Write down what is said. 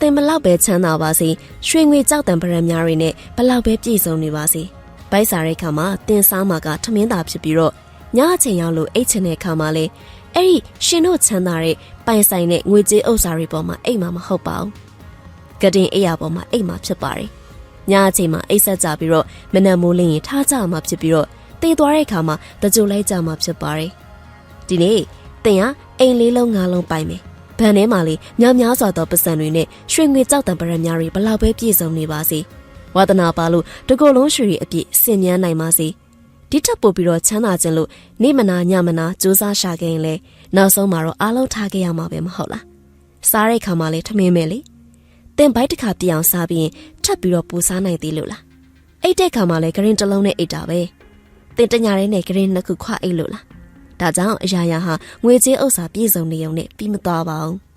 သင်ဘလောက်ပဲချမ်းသာပါစေရွှေငွေကြောက်တံပရံများတွေနဲ့ဘလောက်ပဲပြည့်စုံနေပါစေဘိုက်စာရိတ်ခါမှာတင်စားမှာကထမင်းသာဖြစ်ပြီးတော့ညအချိန်ရောက်လို့အိတ်ချင်တဲ့ခါမှာလေအဲ့ဒီရှင်တို့ချမ်းသာတဲ့ပိုင်ဆိုင်တဲ့ငွေကြေးဥစ္စာတွေပေါ်မှာအိတ်မှာမဟုတ်ပါဘူးကတင်အိယာပေါ်မှာအိတ်မှာဖြစ်ပါတယ်ညအချိန်မှာအိတ်ဆက်ကြပြီးတော့မနက်မိုးလင်းရင်ထားကြမှာဖြစ်ပြီးတော့တည်သွားတဲ့အခါမှာတကြိုလိုက်ကြမှာဖြစ်ပါတယ်ဒီနေ့တင်ကအိမ်လေးလုံးငါးလုံးပိုင်မယ် ဗန်ထဲမှာလေများများစွာသောပတ်စံတွေနဲ့ရွှေငွေကြောက်တံပရံများတွေဘလောက်ပဲပြည့်စုံနေပါစေဝါသနာပါလို့တကိုယ်လုံးရွှေတွေအပြည့်စင်မြန်းနိုင်ပါစေဒီထက်ပိုပြီးတော့ချမ်းသာခြင်းလို့နေမနာညမနာစူးစမ်းရှာခဲ့ရင်လေနောက်ဆုံးမှာတော့အားလုံးထားခဲ့ရမှာပဲမဟုတ်လားစားတဲ့ခါမှာလေထမင်းမယ်လေတင်ဘိုက်တစ်ခါပြအောင်စားပြီးရင်ထပ်ပြီးတော့ပူစားနိုင်သေးလို့လားအိတ်တဲ့ခါမှာလေဂရင်တစ်လုံးနဲ့အိတ်တာပဲတင်တညာရဲနဲ့ဂရင်နှစ်ခုခွအိတ်လို့လား ဒါကြောင့်အရာရာဟာငွေကြေးဥစ္စာပြည့်စုံနေုံနဲ့ပြီးမသွားပါဘူး